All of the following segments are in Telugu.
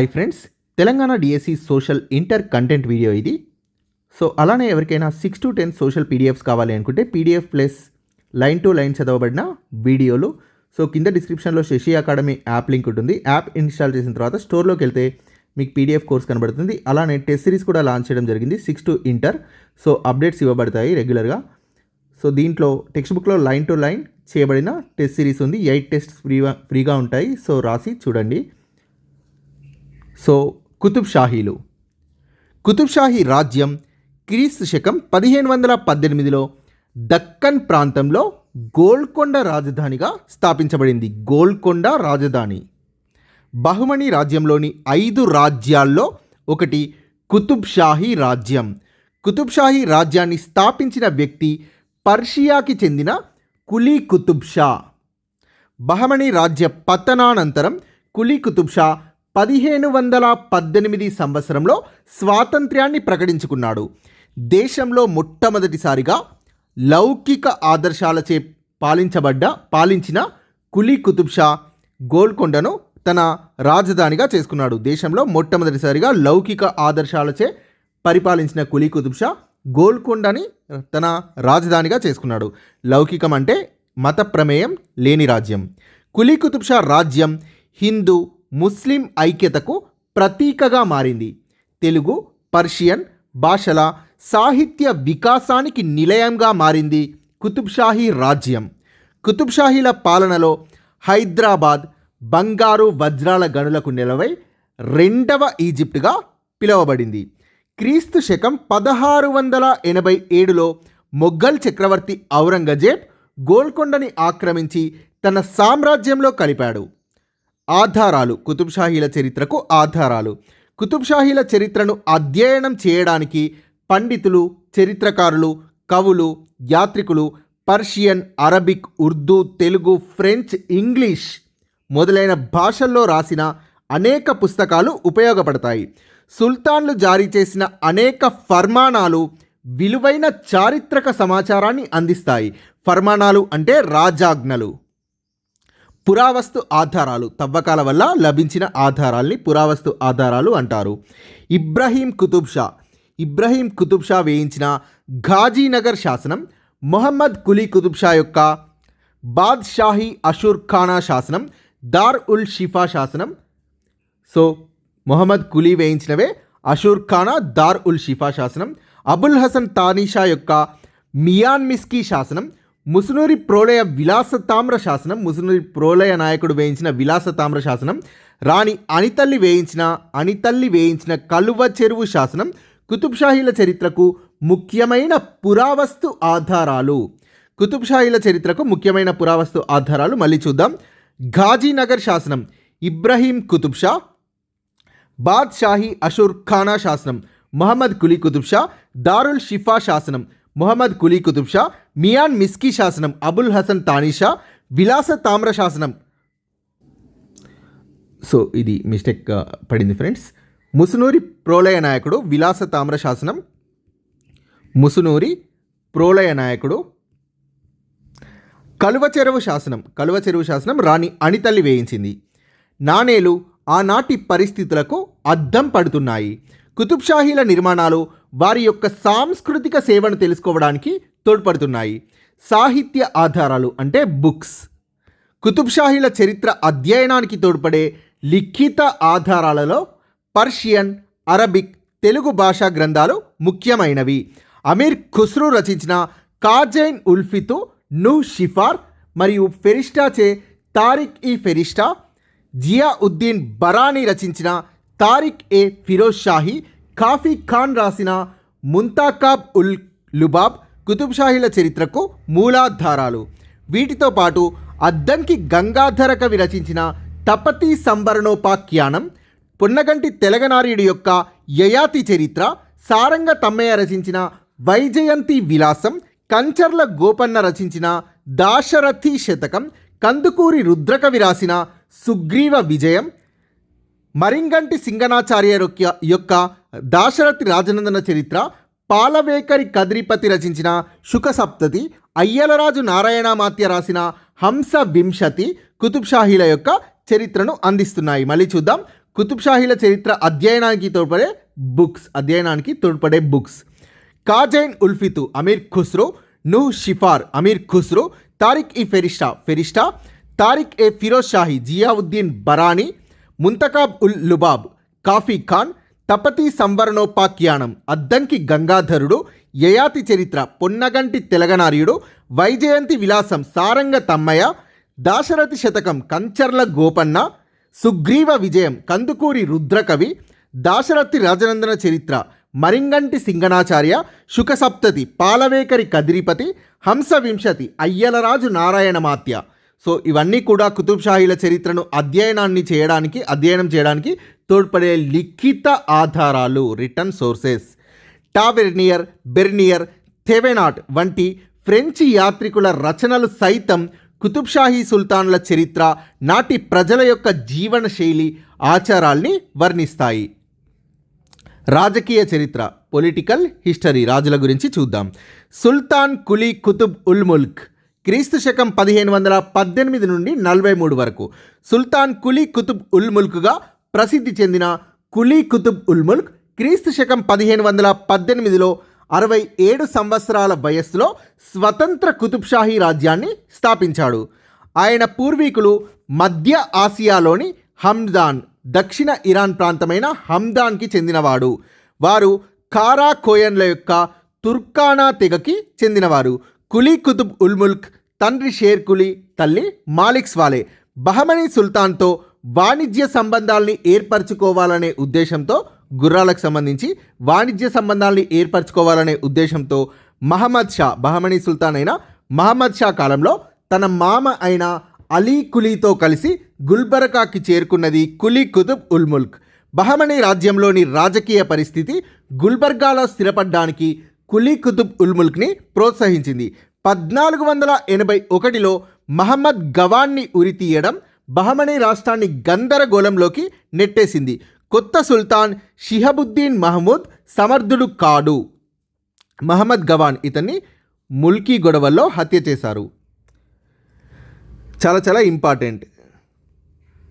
Hi friends Telangana DSC social inter content video ఇది. సో అలానే ఎవరికైనా six to ten social PDFs కావాలి అనుకుంటే PDF plus line to line చదవబడిన వీడియోలు. సో కింద డిస్క్రిప్షన్లో శశి అకాడమీ యాప్ లింక్ ఉంటుంది. యాప్ ఇన్స్టాల్ చేసిన తర్వాత స్టోర్లోకి వెళ్తే మీకు పీడిఎఫ్ కోర్స్ కనబడుతుంది. అలానే టెస్ట్ సిరీస్ కూడా లాంచ్ చేయడం జరిగింది six to inter so updates ఇవ్వబడతాయి రెగ్యులర్గా సో దీంట్లో టెక్స్ట్ బుక్లో లైన్ టు లైన్ చేయబడిన టెస్ట్ సిరీస్ ఉంది. ఎయిట్ టెస్ట్ ఫ్రీగా ఫ్రీగా ఉంటాయి. సో రాసి చూడండి. సో కుతుబ్ షాహీలు కుతుబ్ షాహీ రాజ్యం క్రీస్తు శకం పదిహేను వందల పద్దెనిమిదిలో దక్కన్ ప్రాంతంలో గోల్కొండ రాజధానిగా స్థాపించబడింది. గోల్కొండ రాజధాని. బహుమణి రాజ్యంలోని ఐదు రాజ్యాల్లో ఒకటి కుతుబ్ షాహీ రాజ్యం. కుతుబ్ షాహీ రాజ్యాన్ని స్థాపించిన వ్యక్తి పర్షియాకి చెందిన కులీ కుతుబ్ షా బహమణి రాజ్య పతనానంతరం కులీ కుతుబ్ షా పదిహేను వందల పద్దెనిమిది సంవత్సరంలో స్వాతంత్ర్యాన్ని ప్రకటించుకున్నాడు. దేశంలో మొట్టమొదటిసారిగా లౌకిక ఆదర్శాలచే పాలించబడ్డ పాలించిన కులీ కుతుబ్ షా గోల్కొండను తన రాజధానిగా చేసుకున్నాడు. దేశంలో మొట్టమొదటిసారిగా లౌకిక ఆదర్శాలచే పరిపాలించిన కులీ కుతుబ్ షా గోల్కొండని తన రాజధానిగా చేసుకున్నాడు. లౌకికం అంటే మత ప్రమేయం లేని రాజ్యం. కులీ కుతుబ్ షా రాజ్యం హిందూ ముస్లిం ఐక్యతకు ప్రతీకగా మారింది. తెలుగు పర్షియన్ భాషల సాహిత్య వికాసానికి నిలయంగా మారింది కుతుబ్షాహీ రాజ్యం. కుతుబ్షాహీల పాలనలో హైదరాబాద్ బంగారు వజ్రాల గనులకు నిలవై రెండవ ఈజిప్ట్గా పిలువబడింది. క్రీస్తు శకం పదహారు వందల ఎనభై ఏడులో మొఘల్ చక్రవర్తి ఔరంగజేబ్ గోల్కొండని ఆక్రమించి తన సామ్రాజ్యంలో కలిపాడు. ఆధారాలు కుతుబ్షాహీల చరిత్రకు ఆధారాలు. కుతుబ్షాహీల చరిత్రను అధ్యయనం చేయడానికి పండితులు చరిత్రకారులు కవులు యాత్రికులు Persian Arabic Urdu Telugu French English మొదలైన భాషల్లో రాసిన అనేక పుస్తకాలు ఉపయోగపడతాయి. సుల్తాన్లు జారీ చేసిన అనేక ఫర్మానాలు విలువైన చారిత్రక సమాచారాన్ని అందిస్తాయి. ఫర్మానాలు అంటే రాజాజ్ఞలు. పురావస్తు ఆధారాలు తవ్వకాల వల్ల లభించిన ఆధారాల్ని పురావస్తు ఆధారాలు అంటారు. ఇబ్రహీం కుతుబ్ షా. ఇబ్రహీం కుతుబ్ షా వేయించిన ఘాజీనగర్ శాసనం మొహమ్మద్ కులీ కుతుబ్ షా యొక్క బాద్షాహీ అషూర్ ఖానా శాసనం దార్ ఉల్ షిఫా శాసనం. సో మొహమ్మద్ కులీ వేయించినవే అషూర్ ఖానా దార్ ఉల్ షిఫా శాసనం. అబుల్ హసన్ తానీషా యొక్క మియాన్ మిస్కీ శాసనం. ముసునూరి ప్రోలయ విలాస తామ్ర శాసనం ముసునూరి ప్రోలయ నాయకుడు వేయించిన విలాస తామ్ర శాసనం రాణి అనితల్లి వేయించిన అనితల్లి వేయించిన కలువ చెరువు శాసనం కుతుబ్షాహీల చరిత్రకు ముఖ్యమైన పురావస్తు ఆధారాలు. కుతుబ్షాహీల చరిత్రకు ముఖ్యమైన పురావస్తు ఆధారాలు మళ్ళీ చూద్దాం. ఘాజీనగర్ శాసనం ఇబ్రహీం కుతుబ్ షా బాద్షాహీ అషూర్ ఖానా శాసనం మహమ్మద్ కులీ కుతుబ్ షా దారుల్ షిఫా శాసనం మొహమ్మద్ కులీ కుతుబ్ షా మియాన్ మిస్కీ శాసనం అబుల్ హసన్ తానీషా విలాస తామ్ర శాసనం. సో ఇది మిస్టేక్ పడింది ఫ్రెండ్స్. ముసునూరి ప్రోలయ నాయకుడు విలాస తామ్ర శాసనం. ముసునూరి ప్రోలయ నాయకుడు. కలువ చెరువు శాసనం కలువ చెరువు శాసనం రాణి అణితల్లి వేయించింది. నాణేలు ఆనాటి పరిస్థితులకు అద్దం పడుతున్నాయి. కుతుబ్షాహీల నిర్మాణాలు వారి యొక్క సాంస్కృతిక సేవను తెలుసుకోవడానికి తోడ్పడుతున్నాయి. సాహిత్య ఆధారాలు అంటే బుక్స్. కుతుబ్షాహీల చరిత్ర అధ్యయనానికి తోడ్పడే లిఖిత ఆధారాలలో పర్షియన్ అరబిక్ తెలుగు భాషా గ్రంథాలు ముఖ్యమైనవి. అమీర్ ఖుస్రు రచించిన కాజైన్ ఉల్ఫితు ను షిఫార్ మరియు ఫెరిస్టాచే తారిక్ ఈ ఫెరిస్టా జియా ఉద్దీన్ బరానీ రచించిన తారిక్ ఏ ఫిరోజ్ షాహీ కాఫీ ఖాన్ రాసిన ముంతాకాబ్ ఉల్ లుబాబ్ కుతుబ్షాహీల చరిత్రకు మూలాధారాలు. వీటితో పాటు అద్దంకి గంగాధర కవి రచించిన తపతి సంబరణోపాఖ్యానం పున్నగంటి తెలగనారీడు యొక్క యయాతి చరిత్ర సారంగ తమ్మయ్య రచించిన వైజయంతి విలాసం కంచర్ల గోపన్న రచించిన దాశరథి శతకం కందుకూరి రుద్రకవి రాసిన సుగ్రీవ విజయం మరింగంటి సింగనాచార్య యొక్క- యొక్క దాశరథి రాజనందన చరిత్ర పాలవేకరి కద్రిపతి రచించిన శుకసప్తతి అయ్యలరాజు నారాయణమాత్య రాసిన హంస వింశతి కుతుబ్షాహీల యొక్క చరిత్రను అందిస్తున్నాయి. మళ్ళీ చూద్దాం. కుతుబ్షాహీల చరిత్ర అధ్యయనానికి తోడ్పడే బుక్స్ అధ్యయనానికి తోడ్పడే బుక్స్. కాజైన్ ఉల్ఫితు అమీర్ ఖుస్రో నూహ్ షిఫార్ అమీర్ ఖుస్రో తారిక్ ఇ ఫెరిస్టా ఫెరిస్టా తారిక్ ఏ ఫిరోజ్ షాహి జియావుద్దీన్ బరానీ ముంతకాబ్ ఉల్ లుబాబ్ కాఫీ ఖాన్ తపతి సంవరణోపాఖ్యానం అద్దంకి గంగాధరుడు యయాతి చరిత్ర పొన్నగంటి తెలగనార్యుడు వైజయంతి విలాసం సారంగ తమ్మయ్య దాశరథి శతకం కంచర్ల గోపన్న సుగ్రీవ విజయం కందుకూరి రుద్రకవి దాశరథి రాజనందన చరిత్ర మరింగంటి సింగనాచార్య శుకసప్తతి పాలవేకరి కదిరిపతి హంస వింశతి అయ్యలరాజు నారాయణమాత్య. సో ఇవన్నీ కూడా కుతుబ్షాహీల చరిత్రను అధ్యయనాన్ని చేయడానికి అధ్యయనం చేయడానికి తోడ్పడే లిఖిత ఆధారాలు written sources Tavernier Bernier Thevenot వంటి ఫ్రెంచి యాత్రికుల రచనలు సైతం కుతుబ్షాహీ సుల్తాన్ల చరిత్ర నాటి ప్రజల యొక్క జీవన శైలి ఆచారాల్ని వర్ణిస్తాయి. రాజకీయ చరిత్ర పొలిటికల్ హిస్టరీ రాజుల గురించి చూద్దాం. సుల్తాన్ కులీ కుతుబ్ ఉల్ ముల్క్ క్రీస్తు శకం పదిహేను వందల పద్దెనిమిది నుండి నలభై మూడు వరకు. సుల్తాన్ కులీ కుతుబ్ ఉల్ ముల్క్గా ప్రసిద్ధి చెందిన కులీ కుతుబ్ ఉల్ ముల్క్ క్రీస్తు శకం పదిహేను వందల పద్దెనిమిదిలో అరవై ఏడు సంవత్సరాల వయస్సులో స్వతంత్ర కుతుబ్షాహీ రాజ్యాన్ని స్థాపించాడు. ఆయన పూర్వీకులు మధ్య ఆసియాలోని హమ్దాన్ దక్షిణ ఇరాన్ ప్రాంతమైన హమ్దాన్కి చెందినవాడు వారు కారా కోయన్ల యొక్క తుర్కానా తెగకి చెందినవారు. కులీ కుతుబ్ ఉల్ ముల్క్ తండ్రి షేర్ కులీ తల్లి మాలిక్ స్వాలే. బహమనీ సుల్తాన్తో వాణిజ్య సంబంధాల్ని ఏర్పరచుకోవాలనే ఉద్దేశంతో గుర్రాలకు సంబంధించి వాణిజ్య సంబంధాల్ని ఏర్పరచుకోవాలనే ఉద్దేశంతో మహమ్మద్ షా బహమనీ సుల్తాన్ అయిన మహమ్మద్ షా కాలంలో తన మామ అయిన అలీ కులీతో కలిసి గుల్బర్గాకి చేరుకున్నది కులీ కుతుబ్ ఉల్ ముల్క్. బహమనీ రాజ్యంలోని రాజకీయ పరిస్థితి గుల్బర్గాలో స్థిరపడ్డానికి కులీ కుతుబ్ ఉల్ముల్క్ని ప్రోత్సహించింది. పద్నాలుగు వందల ఎనభై ఒకటిలో మహమ్మద్ గవాన్ని ఉరితీయడం బహమనీ రాష్ట్రాన్ని గందరగోళంలోకి నెట్టేసింది. కొత్త సుల్తాన్ షిహబుద్దీన్ మహమూద్ సమర్థుడు కాడు. మహమ్మద్ గవాన్ ఇతన్ని ముల్కీ గొడవల్లో హత్య చేశారు. చాలా చాలా ఇంపార్టెంట్.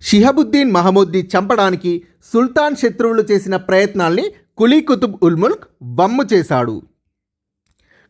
షిహబుద్దీన్ మహమూద్ని చంపడానికి సుల్తాన్ శత్రువులు చేసిన ప్రయత్నాల్ని కులీ కుతుబ్ ఉల్ముల్క్ వమ్ము చేశాడు.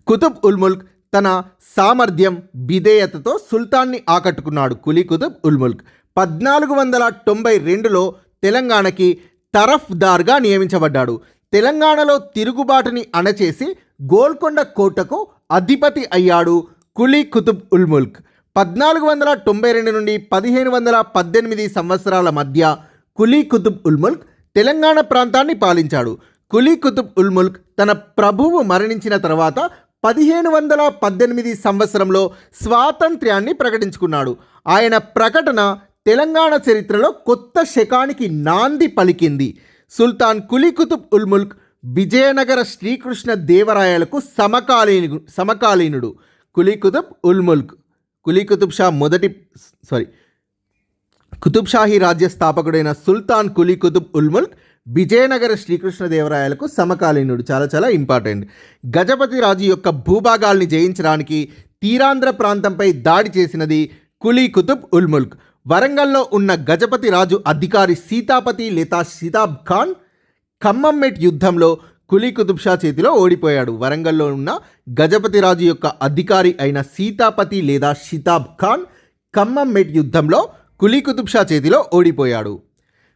కుతుబ్ ఉల్ ముల్క్ తన సామర్థ్యం విధేయతతో సుల్తాన్ని ఆకట్టుకున్నాడు కులీ కుతుబ్ ఉల్ ముల్క్. పద్నాలుగు వందల తొంభై రెండులో తెలంగాణకి తరఫ్దార్గా నియమించబడ్డాడు. తెలంగాణలో తిరుగుబాటుని అణచేసి గోల్కొండ కోటకు అధిపతి అయ్యాడు కులీ కుతుబ్ ఉల్ ముల్క్. పద్నాలుగు వందల తొంభై రెండు నుండి పదిహేను వందల పద్దెనిమిది సంవత్సరాల మధ్య కులీ కుతుబ్ ఉల్ ముల్క్ తెలంగాణ ప్రాంతాన్ని పాలించాడు. కులీ కుతుబ్ ఉల్ ముల్క్ తన ప్రభువు మరణించిన తర్వాత పదిహేను వందల పద్దెనిమిది సంవత్సరంలో స్వాతంత్ర్యాన్ని ప్రకటించుకున్నాడు. ఆయన ప్రకటన తెలంగాణ చరిత్రలో కొత్త శకానికి నాంది పలికింది. సుల్తాన్ కులీకుతుబ్ ఉల్ముల్క్ ఉల్ ముల్క్ విజయనగర శ్రీకృష్ణ దేవరాయలకు సమకాలీను సమకాలీనుడు. కులీ కుతుబ్ ఉల్ ముల్క్ కులీ షా మొదటి సారీ కుతుబ్ షాహీ రాజ్య స్థాపకుడైన సుల్తాన్ కులీ కుతుబ్ ఉల్ ముల్క్ విజయనగర శ్రీకృష్ణదేవరాయలకు సమకాలీనుడు. చాలా చాలా ఇంపార్టెంట్. గజపతి రాజు యొక్క భూభాగాల్ని జయించడానికి తీరాంధ్ర ప్రాంతంపై దాడి చేసినది కులీ కుతుబ్ ఉల్ముల్క్ వరంగల్లో ఉన్న గజపతి రాజు అధికారి సీతాపతి లేదా సితాబ్ ఖాన్ ఖమ్మంమెట్ యుద్ధంలో కులీ కుతుబ్ షా చేతిలో ఓడిపోయాడు. వరంగల్లో ఉన్న గజపతి రాజు యొక్క అధికారి అయిన సీతాపతి లేదా షితాబ్ ఖాన్ ఖమ్మంమెట్ యుద్ధంలో కులీ కుతుబ్ షా చేతిలో ఓడిపోయాడు.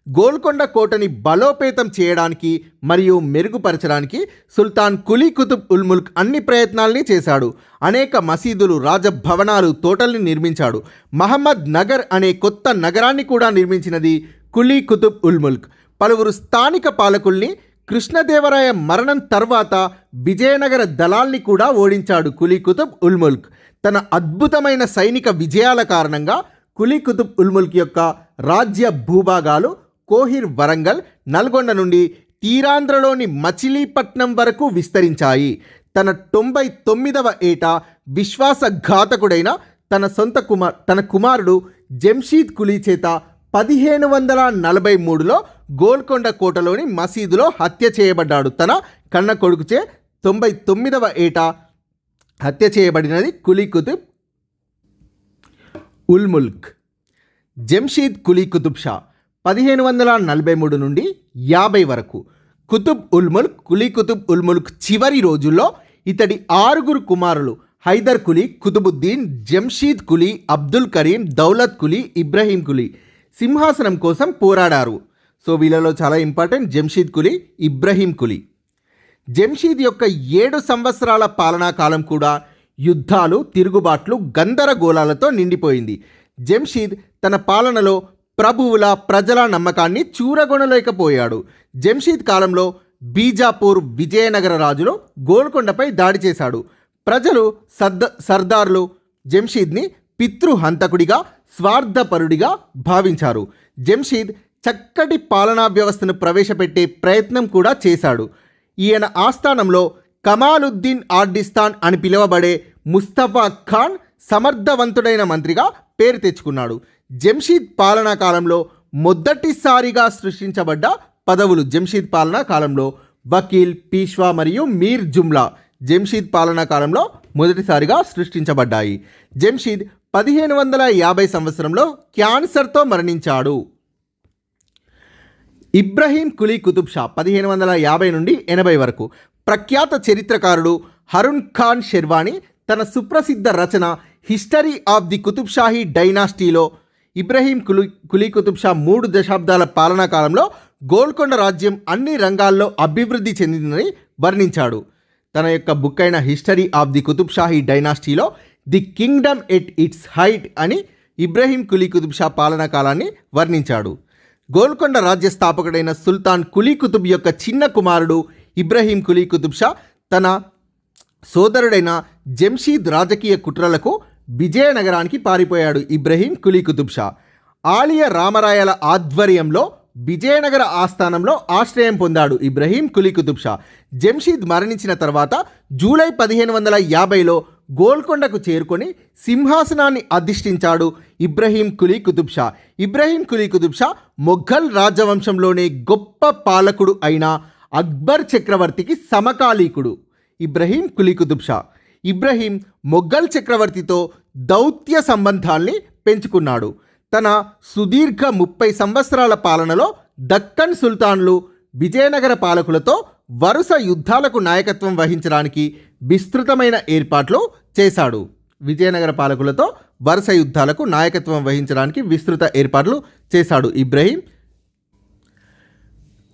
గోల్కొండ కోటని బలోపేతం చేయడానికి మరియు మెరుగుపరచడానికి సుల్తాన్ కులీ కుతుబ్ ఉల్ ముల్క్ అన్ని ప్రయత్నాల్ని చేశాడు. అనేక మసీదులు రాజభవనాలు తోటల్ని నిర్మించాడు. మహమ్మద్ నగర్ అనే కొత్త నగరాన్ని కూడా నిర్మించినది కులీ కుతుబ్ ఉల్ ముల్క్. పలువురు స్థానిక పాలకుల్ని కృష్ణదేవరాయ మరణం తర్వాత విజయనగర దళాల్ని కూడా ఓడించాడు కులీ కుతుబ్ ఉల్ ముల్క్. తన అద్భుతమైన సైనిక విజయాల కారణంగా కులీ కుతుబ్ ఉల్ముల్క్ యొక్క రాజ్య భూభాగాలు కోహిర్ వరంగల్ నల్గొండ నుండి తీరాంధ్రలోని మచిలీపట్నం వరకు విస్తరించాయి. తన తొంభై తొమ్మిదవ ఏట విశ్వాసఘాతకుడైన తన సొంత కుమార్ తన కుమారుడు జంషీద్ కులీ చేత పదిహేను వందల నలభై మూడులో గోల్కొండ కోటలోని మసీదులో హత్య చేయబడ్డాడు. తన కన్న కొడుకుచే తొంభై తొమ్మిదవ ఏట హత్య చేయబడినది కులీ కుతుబ్ ఉల్ముల్క్ జంషీద్ కులీ కుతుబ్ షా. పదిహేను వందల నలభై మూడు నుండి యాభై వరకు కుతుబ్ ఉల్ముల్క్ కులీ కుతుబ్ ఉల్ముల్క్ చివరి రోజుల్లో ఇతడి ఆరుగురు కుమారులు హైదర్ కులీ కుతుబుద్దీన్ జంషీద్ కులీ అబ్దుల్ కరీం దౌలత్ కులీ ఇబ్రహీం కులీ సింహాసనం కోసం పోరాడారు. సో వీళ్ళలో చాలా ఇంపార్టెంట్ జంషీద్ కులీ ఇబ్రహీం కులీ. జంషీద్ యొక్క ఏడు సంవత్సరాల పాలనా కాలం కూడా యుద్ధాలు తిరుగుబాట్లు గందరగోళాలతో నిండిపోయింది. జంషీద్ తన పాలనలో ప్రభువుల ప్రజల నమ్మకాన్ని చూరగొనలేకపోయాడు. జంషీద్ కాలంలో బీజాపూర్ విజయనగర రాజులు గోల్కొండపై దాడి చేశాడు. ప్రజలు సర్ద సర్దార్లు జంషీద్ని పితృహంతకుడిగా స్వార్థపరుడిగా భావించారు. జంషీద్ చక్కటి పాలనా వ్యవస్థను ప్రవేశపెట్టే ప్రయత్నం కూడా చేశాడు. ఈయన ఆస్థానంలో కమాలుద్దీన్ ఆర్డిస్తాన్ అని పిలువబడే ముస్తఫా ఖాన్ సమర్థవంతుడైన మంత్రిగా పేరు తెచ్చుకున్నాడు. జంషీద్ పాలనా కాలంలో మొదటిసారిగా సృష్టించబడ్డ పదవులు జంషీద్ పాలనా కాలంలో వకీల్ పీష్వా మరియు మీర్ జుమ్లా జంషీద్ పాలనా కాలంలో మొదటిసారిగా సృష్టించబడ్డాయి. జంషీద్ పదిహేను వందల యాభై సంవత్సరంలో క్యాన్సర్తో మరణించాడు. ఇబ్రహీం కులీ కుతుబ్ షా పదిహేను వందల యాభై నుండి ఎనభై వరకు ప్రఖ్యాత చరిత్రకారుడు హరుణ్ ఖాన్ షెర్వాణి తన సుప్రసిద్ధ రచన history of the Qutb Shahi డైనాస్టీలో Ibrahim Quli Quli Qutb Shah మూడు దశాబ్దాల పాలనా కాలంలో గోల్కొండ రాజ్యం అన్ని రంగాల్లో అభివృద్ధి చెందిందని వర్ణించాడు. తన యొక్క బుక్ అయిన history of the Qutb Shahi డైనాస్టీలో the kingdom at its height అని ఇబ్రహీం కులీ కుతుబ్ షా పాలనా కాలాన్ని వర్ణించాడు. గోల్కొండ రాజ్య స్థాపకుడైన సుల్తాన్ కులీ కుతుబ్ యొక్క చిన్న కుమారుడు ఇబ్రహీం కులీ కుతుబ్ షా తన సోదరుడైన జంషీద్ రాజకీయ కుట్రలకు విజయనగరానికి పారిపోయాడు ఇబ్రహీం కులీ కుతుబ్ షా. ఆలియ రామరాయల ఆధ్వర్యంలో విజయనగర ఆస్థానంలో ఆశ్రయం పొందాడు ఇబ్రహీం కులీ కుతుబ్ షా. జంషీద్ మరణించిన తర్వాత జూలై పదిహేను వందల యాభైలో గోల్కొండకు చేరుకొని సింహాసనాన్ని అధిష్ఠించాడు ఇబ్రహీం కులీ కుతుబ్ షా. ఇబ్రహీం కులీ కుతుబ్ షా మొఘల్ రాజవంశంలోనే గొప్ప పాలకుడు అయిన అక్బర్ చక్రవర్తికి సమకాలీకుడు ఇబ్రహీం కులీ కుతుబ్ షా. ఇబ్రహీం మొఘల్ చక్రవర్తితో దౌత్య సంబంధాల్ని పెంచుకున్నాడు. తన సుదీర్ఘ ముప్పై సంవత్సరాల పాలనలో దక్కన్ సుల్తాన్లు విజయనగర పాలకులతో వరుస యుద్ధాలకు నాయకత్వం వహించడానికి విస్తృతమైన ఏర్పాట్లు చేశాడు. విజయనగర పాలకులతో వరుస యుద్ధాలకు నాయకత్వం వహించడానికి విస్తృత ఏర్పాట్లు చేశాడు ఇబ్రహీం.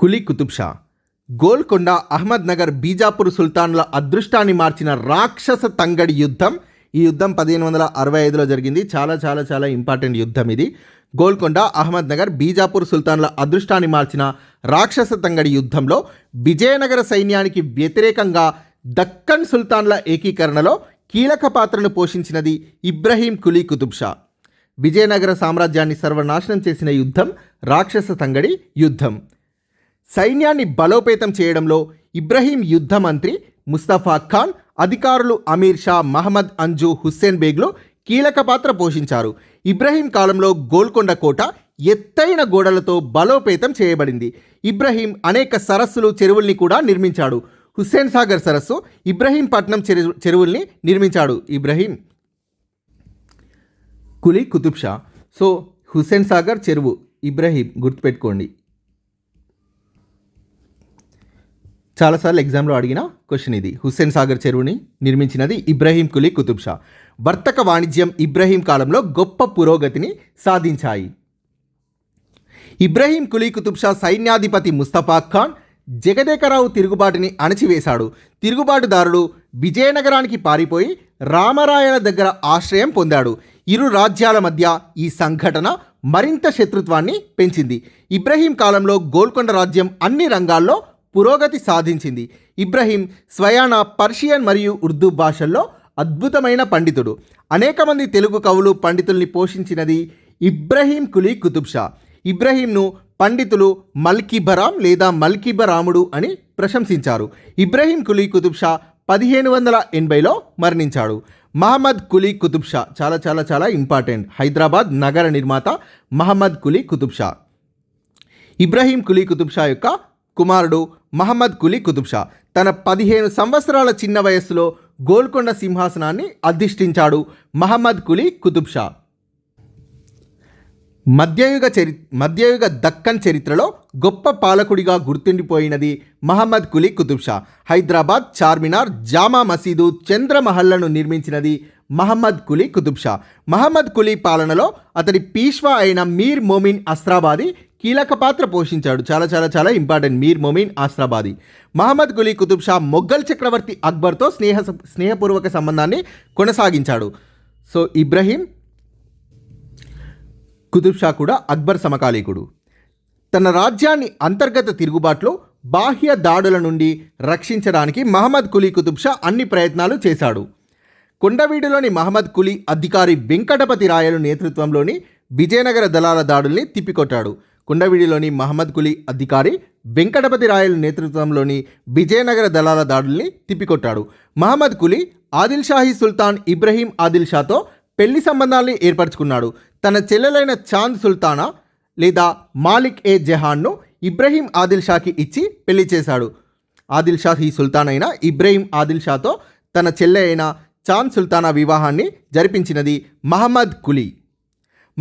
కులీ కుతుబ్షా గోల్కొండ అహ్మద్ నగర్ బీజాపూర్ సుల్తాన్ల అదృష్టాన్ని మార్చిన రాక్షస తంగడి యుద్ధం. ఈ యుద్ధం పదిహేను వందల అరవై ఐదులో జరిగింది. చాలా చాలా చాలా ఇంపార్టెంట్ యుద్ధం ఇది. గోల్కొండ అహ్మద్ నగర్ బీజాపూర్ సుల్తాన్ల అదృష్టాన్ని మార్చిన రాక్షస తంగడి యుద్ధంలో విజయనగర సైన్యానికి వ్యతిరేకంగా దక్కన్ సుల్తాన్ల ఏకీకరణలో కీలక పాత్రను పోషించినది ఇబ్రహీం కులీ కుతుబ్ షా. విజయనగర సామ్రాజ్యాన్ని సర్వనాశనం చేసిన యుద్ధం రాక్షస తంగడి యుద్ధం. సైన్యాన్ని బలోపేతం చేయడంలో ఇబ్రహీం యుద్ధ మంత్రి ముస్తఫా ఖాన్ అధికారులు అమీర్ షా మహమ్మద్ అంజు హుస్సేన్ బేగ్లో కీలక పాత్ర పోషించారు. ఇబ్రహీం కాలంలో గోల్కొండ కోట ఎత్తైన గోడలతో బలోపేతం చేయబడింది. ఇబ్రహీం అనేక సరస్సులు చెరువుల్ని కూడా నిర్మించాడు. హుస్సేన్ సాగర్ సరస్సు ఇబ్రహీంపట్నం చెరు చెరువుల్ని నిర్మించాడు. ఇబ్రహీం కులీ కుతుబ్ షా. సో హుస్సేన్ సాగర్ చెరువు ఇబ్రహీం గుర్తుపెట్టుకోండి. చాలాసార్లు ఎగ్జామ్లో అడిగిన క్వశ్చన్ ఇది. హుస్సేన్ సాగర్ చెరువుని నిర్మించినది ఇబ్రహీం కులీ కుతుబ్ షా. వర్తక వాణిజ్యం ఇబ్రహీం కాలంలో గొప్ప పురోగతిని సాధించాయి. ఇబ్రహీం కులీ కుతుబ్ షా సైన్యాధిపతి ముస్తఫా ఖాన్ జగదేకరావు తిరుగుబాటుని అణచివేశాడు. తిరుగుబాటుదారుడు విజయనగరానికి పారిపోయి రామరాయల దగ్గర ఆశ్రయం పొందాడు. ఇరు రాజ్యాల మధ్య ఈ సంఘటన మరింత శత్రుత్వాన్ని పెంచింది. ఇబ్రహీం కాలంలో గోల్కొండ రాజ్యం అన్ని రంగాల్లో పురోగతి సాధించింది. ఇబ్రహీం స్వయాన పర్షియన్ మరియు ఉర్దూ భాషల్లో అద్భుతమైన పండితుడు. అనేక మంది తెలుగు కవులు పండితుల్ని పోషించినది ఇబ్రహీం కులీ కుతుబ్ షా. ఇబ్రహీంను పండితులు మల్కిబరాం లేదా మల్కిబరాముడు అని ప్రశంసించారు. ఇబ్రహీం కులీ కుతుబ్ షా పదిహేను వందల ఎనభైలో మరణించాడు. మహమ్మద్ కులీ కుతుబ్ షా చాలా చాలా చాలా ఇంపార్టెంట్. హైదరాబాద్ నగర నిర్మాత మహమ్మద్ కులీ కుతుబ్ షా. ఇబ్రహీం కులీ కుతుబ్ షా యొక్క కుమారుడు మహమ్మద్ కులీ కుతుబ్షా తన పదిహేను సంవత్సరాల చిన్న వయస్సులో గోల్కొండ సింహాసనాన్ని అధిష్ఠించాడు మహమ్మద్ కులీ కుతుబ్ షా. మధ్యయుగ చరి మధ్యయుగ దక్కన్ చరిత్రలో గొప్ప పాలకుడిగా గుర్తుండిపోయినది మహమ్మద్ కులీ కుతుబ్షా హైదరాబాద్ చార్మినార్ జామా మసీదు చంద్రమహల్లను నిర్మించినది మహమ్మద్ కులీ కుతుబ్ షా. మహమ్మద్ కులీ పాలనలో అతడి పీష్వా అయిన మీర్ మోమిన్ అస్రాబాది కీలక పాత్ర పోషించాడు. చాలా చాలా చాలా ఇంపార్టెంట్. మీర్ మొమీన్ ఆస్రాబాది మహమ్మద్ కులీ కుతుబ్ షా మొఘల్ చక్రవర్తి అక్బర్తో స్నేహ స్నేహపూర్వక సంబంధాన్ని కొనసాగించాడు. సో ఇబ్రహీం కుతుబ్ షా కూడా అక్బర్ సమకాలీకుడు. తన రాజ్యాన్ని అంతర్గత తిరుగుబాటులో బాహ్య దాడుల నుండి రక్షించడానికి మహమ్మద్ కులీ కుతుబ్ షా అన్ని ప్రయత్నాలు చేశాడు. కొండవీడులోని మహమ్మద్ కులీ అధికారి వెంకటపతి రాయలు నేతృత్వంలోని విజయనగర దళాల దాడుల్ని తిప్పికొట్టాడు. కుండవీడిలోని మహమ్మద్ కులీ అధికారి వెంకటపతి రాయల నేతృత్వంలోని విజయనగర దళాల దాడుల్ని తిప్పికొట్టాడు. మహమ్మద్ కులీ ఆదిల్ షాహీ సుల్తాన్ ఇబ్రహీం ఆదిల్ షాతో పెళ్ళి సంబంధాల్ని ఏర్పరచుకున్నాడు. తన చెల్లెలైన చాంద్ సుల్తానా లేదా మాలిక్ ఏ జహాన్ను ఇబ్రహీం ఆదిల్ షాకి ఇచ్చి పెళ్ళి చేశాడు. ఆదిల్ షా ఈ సుల్తాన్ అయిన ఇబ్రహీం ఆదిల్ షాతో తన చెల్లె అయిన చాంద్ సుల్తానా వివాహాన్ని జరిపించినది మహమ్మద్ కులీ.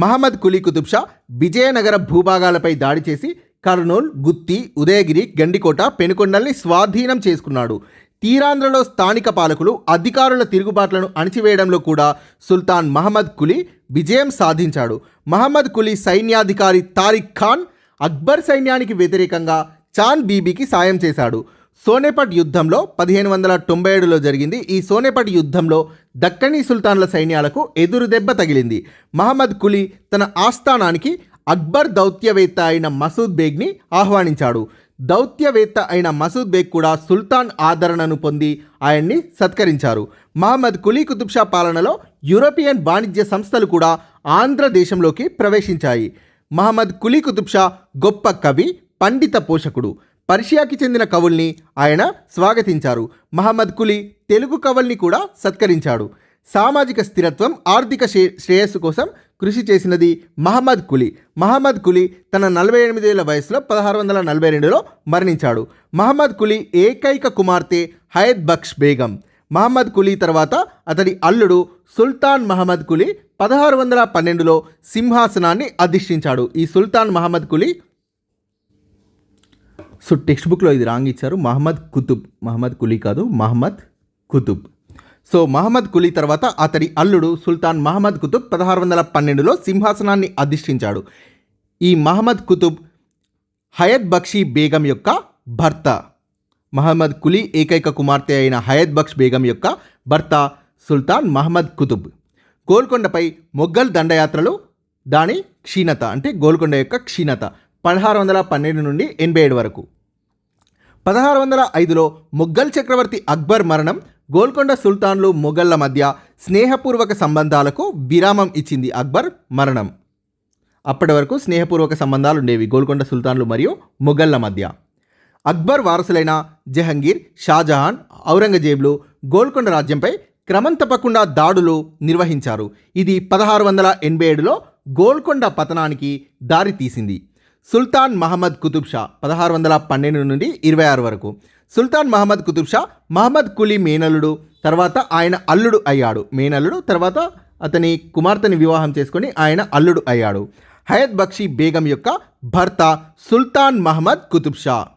మహమ్మద్ కులీ కుతుబ్ షా విజయనగర భూభాగాలపై దాడి చేసి కర్నూల్ గుత్తి ఉదయగిరి గండికోట పెనుకొండల్ని స్వాధీనం చేసుకున్నాడు. తీరాంధ్రలో స్థానిక పాలకులు అధికారుల తిరుగుబాట్లను అణిచివేయడంలో కూడా సుల్తాన్ మహమ్మద్ కులీ విజయం సాధించాడు. మహమ్మద్ కులీ సైన్యాధికారి తారిక్ ఖాన్ అక్బర్ సైన్యానికి వ్యతిరేకంగా చాంద్ బీబీకి సాయం చేశాడు. సోనేపట్ యుద్ధంలో పదిహేను వందల తొంభై ఏడులో జరిగింది. ఈ సోనేపట్ యుద్ధంలో దక్కనీ సుల్తాన్ల సైన్యాలకు ఎదురు దెబ్బ తగిలింది. మహమ్మద్ కులీ తన ఆస్థానానికి అక్బర్ దౌత్యవేత్త అయిన మసూద్ బేగ్ని ఆహ్వానించాడు. దౌత్యవేత్త అయిన మసూద్ బేగ్ కూడా సుల్తాన్ ఆదరణను పొంది ఆయన్ని సత్కరించారు. మహమ్మద్ కులీ కుతుబ్షా పాలనలో యూరోపియన్ వాణిజ్య సంస్థలు కూడా ఆంధ్రదేశంలోకి ప్రవేశించాయి. మహమ్మద్ కులీ కుతుబ్షా గొప్ప కవి పండిత పోషకుడు. పర్షియాకి చెందిన కవుల్ని ఆయన స్వాగతించారు. మహమ్మద్ కులీ తెలుగు కవుల్ని కూడా సత్కరించాడు. సామాజిక స్థిరత్వం ఆర్థిక శ్రేయస్సు కోసం కృషి చేసినది మహమ్మద్ కులీ. మహమ్మద్ కులీ తన నలభై ఎనిమిదేళ్ళ వయసులో పదహారు వందల నలభై రెండులో మరణించాడు. మహమ్మద్ కులీ ఏకైక కుమార్తె హయద్ బక్ష్ బేగం. మహమ్మద్ కులీ తర్వాత అతడి అల్లుడు సుల్తాన్ మహమ్మద్ కులీ పదహారు వందల పన్నెండులో సింహాసనాన్ని అధిష్ఠించాడు. ఈ సుల్తాన్ మహమ్మద్ కులీ సో టెక్స్ట్ బుక్లో ఇది రాంగ్ ఇచ్చారు. మహమ్మద్ కుతుబ్. మహమ్మద్ కులీ కాదు మహమ్మద్ కుతుబ్. సో మహమ్మద్ కులీ తర్వాత అతడి అల్లుడు సుల్తాన్ మహమ్మద్ కుతుబ్ పదహారు వందల పన్నెండులో సింహాసనాన్ని అధిష్ఠించాడు. ఈ మహమ్మద్ కుతుబ్ హయత్ బక్షి బేగం యొక్క భర్త. మహమ్మద్ కులీ ఏకైక కుమార్తె అయిన హయత్ బక్ష్ బేగం యొక్క భర్త సుల్తాన్ మహమ్మద్ కుతుబ్. గోల్కొండపై మొగ్గల్ దండయాత్రలు దాని క్షీణత అంటే గోల్కొండ యొక్క క్షీణత. పదహారు వందల పన్నెండు నుండి ఎనభై ఏడు వరకు. పదహారు వందల ఐదులో మొఘల్ చక్రవర్తి అక్బర్ మరణం గోల్కొండ సుల్తాన్లు మొఘళ్ళ మధ్య స్నేహపూర్వక సంబంధాలకు విరామం ఇచ్చింది అక్బర్ మరణం. అప్పటి వరకు స్నేహపూర్వక సంబంధాలు ఉండేవి గోల్కొండ సుల్తాన్లు మరియు మొఘళ్ళ మధ్య. అక్బర్ వారసులైన జహంగీర్ షాజహాన్ ఔరంగజేబ్లు గోల్కొండ రాజ్యంపై క్రమం తప్పకుండా దాడులు నిర్వహించారు. ఇది పదహారు వందల ఎనభై ఏడులో గోల్కొండ పతనానికి దారి తీసింది. సుల్తాన్ మహమ్మద్ కుతుబ్ షా పదహారు వందల పన్నెండు నుండి ఇరవై ఆరు వరకు. సుల్తాన్ మహమ్మద్ కుతుబ్ షా మహమ్మద్ కులీ మేనల్లుడు తర్వాత ఆయన అల్లుడు అయ్యాడు. మేనల్లుడు తర్వాత అతని కుమార్తెని వివాహం చేసుకొని ఆయన అల్లుడు అయ్యాడు. హయత్ బక్షి బేగం యొక్క భర్త సుల్తాన్ మహమ్మద్ కుతుబ్ షా.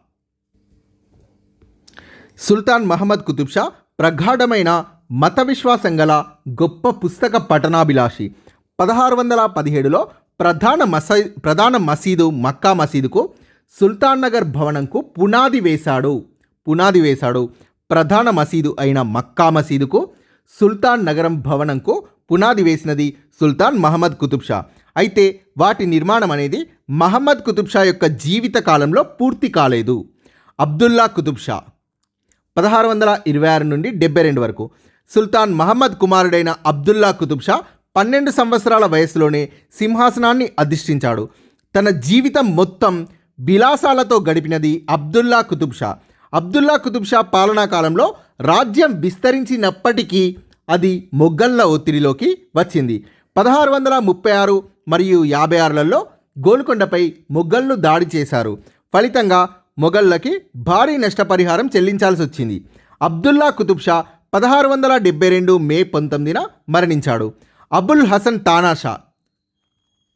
సుల్తాన్ మహమ్మద్ కుతుబ్ షా ప్రగాఢమైన మత విశ్వాసం గల గొప్ప పుస్తక పఠనాభిలాషి. పదహారు వందల పదిహేడులో ప్రధాన మసీ ప్రధాన మసీదు మక్కా మసీదుకు సుల్తాన్ నగర్ భవనంకు పునాది వేశాడు. పునాది వేశాడు. ప్రధాన మసీదు అయిన మక్కా మసీదుకు సుల్తాన్ నగరం భవనంకు పునాది వేసినది సుల్తాన్ మహమ్మద్ కుతుబ్ షా. అయితే వాటి నిర్మాణం అనేది మహమ్మద్ కుతుబ్ షా యొక్క జీవిత కాలంలో పూర్తి కాలేదు. అబ్దుల్లా కుతుబ్ షా. పదహారు వందల ఇరవై ఆరు నుండి డెబ్బై రెండు వరకు సుల్తాన్ మహమ్మద్ కుమారుడైన అబ్దుల్లా కుతుబ్ షా పన్నెండు సంవత్సరాల వయసులోనే సింహాసనాన్ని అధిష్ఠించాడు. తన జీవితం మొత్తం విలాసాలతో గడిపినది అబ్దుల్లా కుతుబ్ షా. అబ్దుల్లా కుతుబ్ షా పాలనా కాలంలో రాజ్యం విస్తరించినప్పటికీ అది మొగ్గళ్ళ ఒత్తిడిలోకి వచ్చింది. పదహారు వందల ముప్పై ఆరు మరియు యాభై ఆరులలో గోల్కొండపై మొగ్గళ్ళు దాడి చేశారు. ఫలితంగా మొఘళ్ళకి భారీ నష్టపరిహారం చెల్లించాల్సి వచ్చింది. అబ్దుల్లా కుతుబ్ షా పదహారు వందల డెబ్బై రెండు మే పంతొమ్మిదిన మరణించాడు. అబుల్ హసన్ తానాషా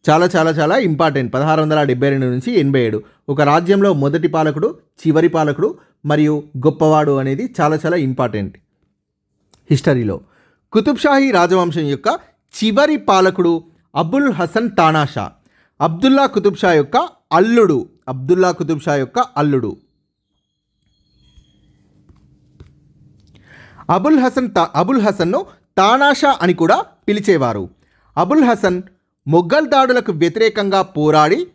చాలా చాలా చాలా ఇంపార్టెంట్. పదహారు వందల డెబ్బై రెండు నుంచి ఎనభై ఏడు. ఒక రాజ్యంలో మొదటి పాలకుడు చివరి పాలకుడు మరియు గొప్పవాడు అనేది చాలా చాలా ఇంపార్టెంట్ హిస్టరీలో. కుతుబ్షాహీ రాజవంశం యొక్క చివరి పాలకుడు అబుల్ హసన్ తానాషా అబ్దుల్లా కుతుబ్ షా యొక్క అల్లుడు. అబ్దుల్లా కుతుబ్షా యొక్క అల్లుడు. అబుల్ హసన్ తా అబుల్ హసన్ను తానాషా అని కూడా పిలిచేవారు. అబుల్ హసన్ మొఘల్ దాడులకు వ్యతిరేకంగా పోరాడి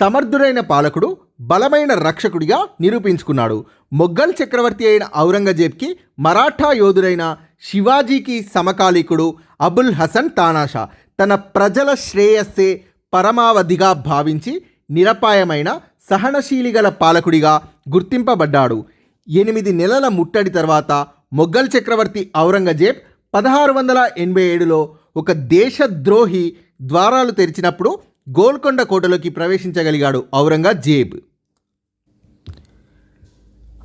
సమర్థుడైన పాలకుడు బలమైన రక్షకుడిగా నిరూపించుకున్నాడు. మొఘల్ చక్రవర్తి అయిన ఔరంగజేబ్కి మరాఠా యోధుడైన శివాజీకి సమకాలీకుడు అబుల్ హసన్ తానాషా. తన ప్రజల శ్రేయస్సే పరమావధిగా భావించి నిరపాయమైన సహనశీలి గల పాలకుడిగా గుర్తింపబడ్డాడు. ఎనిమిది నెలల ముట్టడి తర్వాత మొఘల్ చక్రవర్తి ఔరంగజేబ్ పదహారు వందల ఎనభై ఏడులో ఒక దేశద్రోహి ద్వారాలు తెరిచినప్పుడు గోల్కొండ కోటలోకి ప్రవేశించగలిగాడు ఔరంగజేబ్.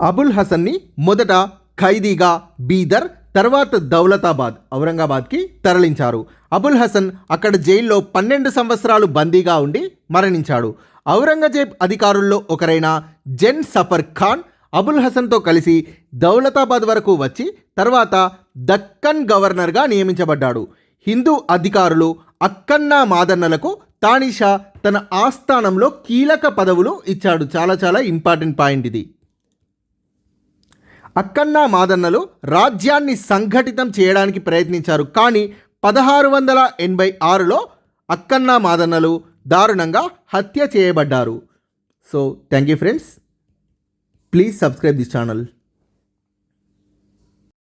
అబుల్ హసన్ని మొదట ఖైదీగా బీదర్ తర్వాత దౌలతాబాద్ ఔరంగాబాద్కి తరలించారు. అబుల్ హసన్ అక్కడ జైల్లో పన్నెండు సంవత్సరాలు బందీగా ఉండి మరణించాడు. ఔరంగజేబ్ అధికారుల్లో ఒకరైన జెన్ సఫర్ ఖాన్ అబుల్ హసన్తో కలిసి దౌలతాబాద్ వరకు వచ్చి తర్వాత దక్కన్ గవర్నర్గా నియమించబడ్డాడు. హిందూ అధికారులు అక్కన్నా మాదన్నలకు తానిషా తన ఆస్థానంలో కీలక పదవులు ఇచ్చాడు. చాలా చాలా ఇంపార్టెంట్ పాయింట్ ఇది. అక్కన్నా మాదన్నలు రాజ్యాన్ని సంఘటితం చేయడానికి ప్రయత్నించారు. కానీ పదహారు వందల ఎనభై ఆరులో అక్కన్నా మాదన్నలు దారుణంగా హత్య చేయబడ్డారు. So thank you friends. Please subscribe this channel.